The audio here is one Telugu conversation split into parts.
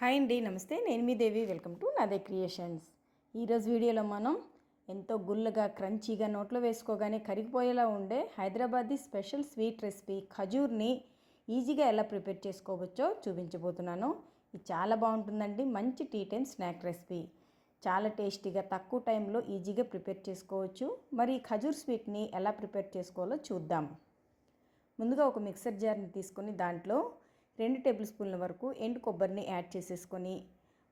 హాయ్ అండి నమస్తే. నేను మీ Devi. Welcome to Nade creations. ఈరోజు వీడియోలో మనం ఎంతో గుల్లగా క్రంచీగా నోట్లో వేసుకోగానే కరిగిపోయేలా ఉండే హైదరాబాదీ స్పెషల్ స్వీట్ రెసిపీ ఖజూర్ని ఈజీగా ఎలా ప్రిపేర్ చేసుకోవచ్చో చూపించబోతున్నాను. ఇది చాలా బాగుంటుందండి. మంచి టీ టైం స్నాక్ రెసిపీ. చాలా టేస్టీగా తక్కువ టైంలో ఈజీగా ప్రిపేర్ చేసుకోవచ్చు. మరి ఈ ఖజూర్ స్వీట్ని ఎలా ప్రిపేర్ చేసుకోవాలో చూద్దాం. ముందుగా ఒక మిక్సర్ జార్ని తీసుకొని దాంట్లో రెండు టేబుల్ స్పూన్ల వరకు ఎండు కొబ్బరిని యాడ్ చేసేసుకొని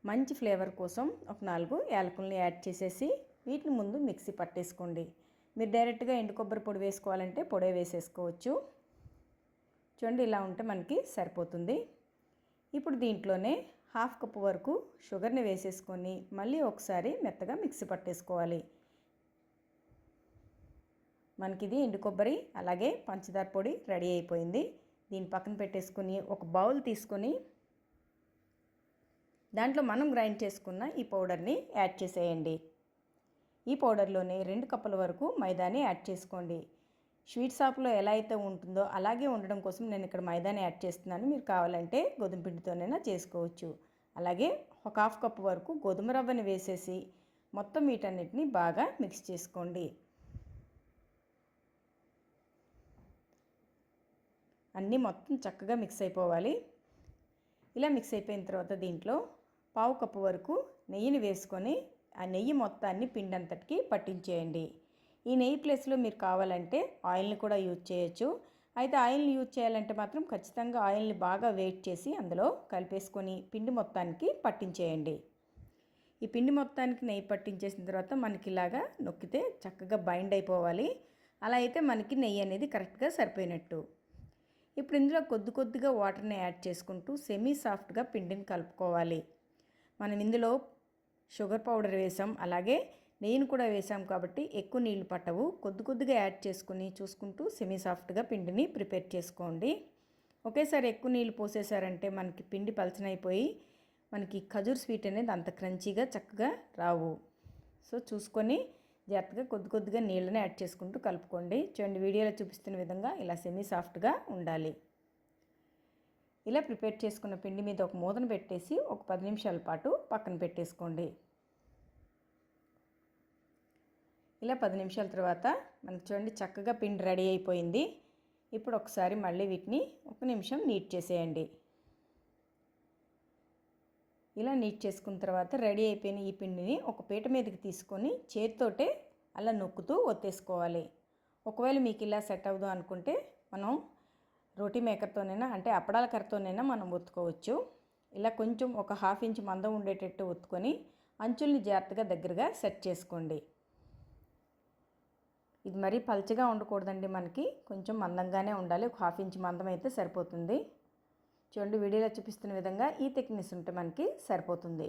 మంచి ఫ్లేవర్ కోసం ఒక నాలుగు యాలకుల్ని యాడ్ చేసేసి వీటిని ముందు మిక్సీ పట్టేసుకోండి. మీరు డైరెక్ట్గా ఎండు కొబ్బరి పొడి వేసుకోవాలంటే పొడే వేసేసుకోవచ్చు. చూడండి ఇలా ఉంటే మనకి సరిపోతుంది. ఇప్పుడు దీంట్లోనే హాఫ్ కప్ వరకు షుగర్ని వేసేసుకొని మళ్ళీ ఒకసారి మెత్తగా మిక్సీ పట్టేసుకోవాలి. మనకిది ఎండు కొబ్బరి అలాగే పంచదార పొడి రెడీ అయిపోయింది. దీని పక్కన పెట్టేసుకొని ఒక బౌల్ తీసుకొని దాంట్లో మనం గ్రైండ్ చేసుకున్న ఈ పౌడర్ని యాడ్ చేసేయండి. ఈ పౌడర్లోనే రెండు కప్పుల వరకు మైదాని యాడ్ చేసుకోండి. స్వీట్ షాప్లో ఎలా అయితే ఉంటుందో అలాగే ఉండడం కోసం నేను ఇక్కడ మైదాని యాడ్ చేస్తున్నాను. మీరు కావాలంటే గోధుమ పిండితోనైనా చేసుకోవచ్చు. అలాగే ఒక హాఫ్ కప్ వరకు గోధుమ రవ్వని వేసేసి మొత్తం వీటన్నిటిని బాగా మిక్స్ చేసుకోండి. అన్నీ మొత్తం చక్కగా మిక్స్ అయిపోవాలి. ఇలా మిక్స్ అయిపోయిన తర్వాత దీంట్లో పావు కప్పు వరకు నెయ్యిని వేసుకొని ఆ నెయ్యి మొత్తాన్ని పిండంతటికి పట్టించేయండి. ఈ నెయ్యి ప్లేస్లో మీరు కావాలంటే ఆయిల్ని కూడా యూజ్ చేయొచ్చు. అయితే ఆయిల్ని యూజ్ చేయాలంటే మాత్రం ఖచ్చితంగా ఆయిల్ని బాగా వెయిట్ చేసి అందులో కలిపేసుకొని పిండి మొత్తానికి పట్టించేయండి. ఈ పిండి మొత్తానికి నెయ్యి పట్టించేసిన తర్వాత మనకి ఇలాగా నొక్కితే చక్కగా బైండ్ అయిపోవాలి. అలా అయితే మనకి నెయ్యి అనేది కరెక్ట్గా సరిపోయినట్టు. ఇప్పుడు ఇందులో కొద్ది కొద్దిగా వాటర్ని యాడ్ చేసుకుంటూ సెమీ సాఫ్ట్గా పిండిని కలుపుకోవాలి. మనం ఇందులో షుగర్ పౌడర్ వేసాం. అలాగే నెయ్యిని కూడా వేసాం కాబట్టి ఎక్కువ నీళ్ళు పట్టవు. కొద్ది కొద్దిగా యాడ్ చేసుకుని చూసుకుంటూ సెమీ సాఫ్ట్గా పిండిని ప్రిపేర్ చేసుకోండి. ఒకేసారి ఎక్కువ నీళ్ళు పోసేసారంటే మనకి పిండి పలచనైపోయి మనకి ఖజూర్ స్వీట్ అనేది అంత క్రంచీగా చక్కగా రావు. సో చూసుకొని జాగ్రత్తగా కొద్ది కొద్దిగా నీళ్ళని యాడ్ చేసుకుంటూ కలుపుకోండి. చూడండి వీడియోలో చూపిస్తున్న విధంగా ఇలా సెమీ సాఫ్ట్గా ఉండాలి. ఇలా ప్రిపేర్ చేసుకున్న పిండి మీద ఒక మూతను పెట్టేసి ఒక పది నిమిషాల పాటు పక్కన పెట్టేసుకోండి. ఇలా పది నిమిషాల తర్వాత మనకి చూడండి చక్కగా పిండి రెడీ అయిపోయింది. ఇప్పుడు ఒకసారి మళ్ళీ వీటిని ఒక నిమిషం నీట్ చేసేయండి. ఇలా నీట్ చేసుకున్న తర్వాత రెడీ అయిపోయిన ఈ పిండిని ఒక పీట మీదకి తీసుకొని చేతితోటే అలా నొక్కుతూ ఒత్తేసుకోవాలి. ఒకవేళ మీకు ఇలా సెట్ అవ్వదు అనుకుంటే మనం రోటీ మేకర్తోనైనా అంటే అప్పడాల కర్రతోనైనా మనం ఒత్తుకోవచ్చు. ఇలా కొంచెం ఒక హాఫ్ ఇంచ్ మందం ఉండేటట్టు ఒత్తుకొని అంచుల్ని జాగ్రత్తగా దగ్గరగా సెట్ చేసుకోండి. ఇది మరీ పల్చగా ఉండకూడదండి మనకి. కొంచెం మందంగానే ఉండాలి. ఒక హాఫ్ ఇంచ్ మందం అయితే సరిపోతుంది. చూడండి వీడియోలో చూపిస్తున్న విధంగా ఈ థిక్నెస్ ఉంటే మనకి సరిపోతుంది.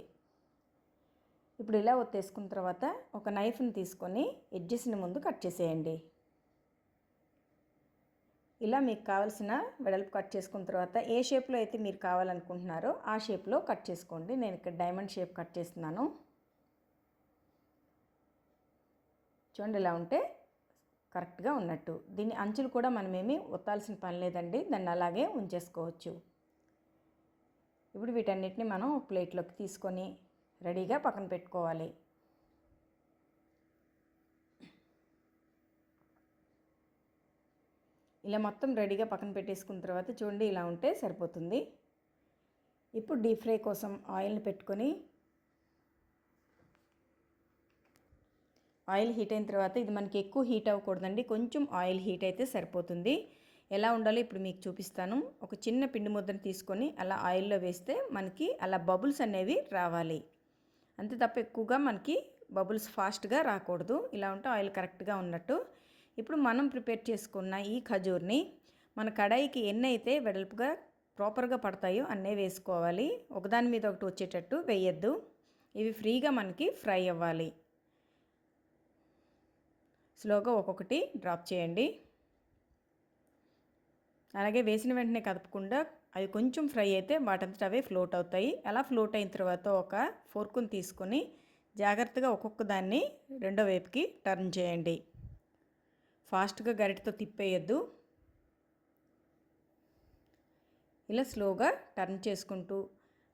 ఇప్పుడు ఇలా ఒత్తేసుకున్న తర్వాత ఒక నైఫ్ని తీసుకొని ఎడ్జెస్ని ముందు కట్ చేసేయండి. ఇలా మీకు కావాల్సిన వెడల్పు కట్ చేసుకున్న తర్వాత ఏ షేప్లో అయితే మీరు కావాలనుకుంటున్నారో ఆ షేప్లో కట్ చేసుకోండి. నేను ఇక్కడ డైమండ్ షేప్ కట్ చేస్తున్నాను. చూడండి ఇలా ఉంటే కరెక్ట్గా ఉన్నట్టు. దీని అంచులు కూడా మనమేమి ఒత్తాల్సిన పని లేదండి. దాన్ని అలాగే ఉంచేసుకోవచ్చు. ఇప్పుడు వీటన్నిటిని మనం ప్లేట్లోకి తీసుకొని రెడీగా పక్కన పెట్టుకోవాలి. ఇలా మొత్తం రెడీగా పక్కన పెట్టేసుకున్న తర్వాత చూడండి ఇలా ఉంటే సరిపోతుంది. ఇప్పుడు డీప్ ఫ్రై కోసం ఆయిల్ని పెట్టుకొని ఆయిల్ హీట్ అయిన తర్వాత ఇది మనకి ఎక్కువ హీట్ అవ్వకూడదండి కొంచెం ఆయిల్ హీట్ అయితే సరిపోతుంది. ఎలా ఉండాలో ఇప్పుడు మీకు చూపిస్తాను. ఒక చిన్న పిండి ముద్దను తీసుకొని అలా ఆయిల్లో వేస్తే మనకి అలా బబుల్స్ అనేవి రావాలి. అంతే తప్ప ఎక్కువగా మనకి బబుల్స్ ఫాస్ట్గా రాకూడదు. ఇలా ఉంటే ఆయిల్ కరెక్ట్గా ఉన్నట్టు. ఇప్పుడు మనం ప్రిపేర్ చేసుకున్న ఈ ఖజూర్ని మన కడాయికి ఎన్ని అయితే వెడల్పుగా ప్రాపర్గా పడతాయో అన్నీ వేసుకోవాలి. ఒకదాని మీద ఒకటి వచ్చేటట్టు వేయద్దు. ఇవి ఫ్రీగా మనకి ఫ్రై అవ్వాలి. స్లోగా ఒక్కొక్కటి డ్రాప్ చేయండి. అలాగే వేసిన వెంటనే కదపకుండా అవి కొంచెం ఫ్రై అయితే వాటంతట అవే ఫ్లోట్ అవుతాయి. అలా ఫ్లోట్ అయిన తర్వాత ఒక ఫోర్కుని తీసుకొని జాగ్రత్తగా ఒక్కొక్క దాన్ని రెండో వైపుకి టర్న్ చేయండి. ఫాస్ట్గా గరిటతో తిప్పేయద్దు. ఇలా స్లోగా టర్న్ చేసుకుంటూ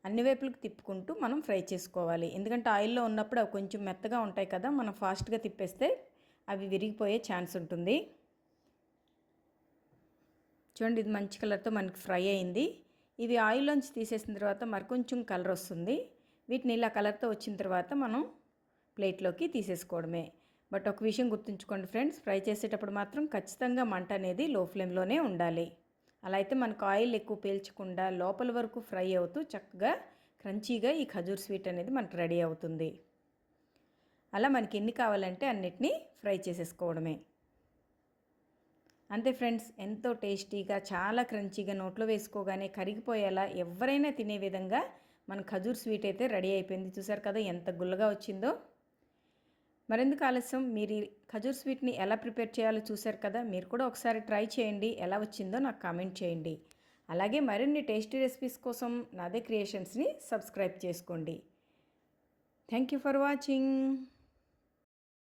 అన్ని వైపులకు తిప్పుకుంటూ మనం ఫ్రై చేసుకోవాలి. ఎందుకంటే ఆయిల్లో ఉన్నప్పుడు అవి కొంచెం మెత్తగా ఉంటాయి కదా మనం ఫాస్ట్గా తిప్పేస్తే అవి విరిగిపోయే ఛాన్స్ ఉంటుంది. చూడండి ఇది మంచి కలర్తో మనకి ఫ్రై అయింది. ఇవి ఆయిల్లోంచి తీసేసిన తర్వాత మరి కొంచెం కలర్ వస్తుంది. వీటిని ఇలా కలర్తో వచ్చిన తర్వాత మనం ప్లేట్లోకి తీసేసుకోవడమే. బట్ ఒక విషయం గుర్తుంచుకోండి ఫ్రెండ్స్ ఫ్రై చేసేటప్పుడు మాత్రం ఖచ్చితంగా మంట అనేది లో ఫ్లేమ్లోనే ఉండాలి. అలా అయితే మనకు ఆయిల్ ఎక్కువ పీల్చకుండా లోపల వరకు ఫ్రై అవుతూ చక్కగా క్రంచీగా ఈ ఖజూర్ స్వీట్ అనేది మనకు రెడీ అవుతుంది. అలా మనకి ఎన్ని కావాలంటే అన్నిటినీ ఫ్రై చేసేసుకోవడమే. అంతే ఫ్రెండ్స్ ఎంతో టేస్టీగా చాలా క్రంచీగా నోట్లో వేసుకోగానే కరిగిపోయేలా ఎవరైనా తినే విధంగా మన ఖజూర్ స్వీట్ అయితే రెడీ అయిపోయింది. చూసారు కదా ఎంత గుల్లగా వచ్చిందో. మరెందుకు ఆలస్యం? మీరు ఖజూర్ స్వీట్ని ఎలా ప్రిపేర్ చేయాలో చూశారు కదా మీరు కూడా ఒకసారి ట్రై చేయండి. ఎలా వచ్చిందో నాకు కామెంట్ చేయండి. అలాగే మరిన్ని టేస్టీ రెసిపీస్ కోసం నాదే క్రియేషన్స్ని సబ్స్క్రైబ్ చేసుకోండి. Thank you for watching.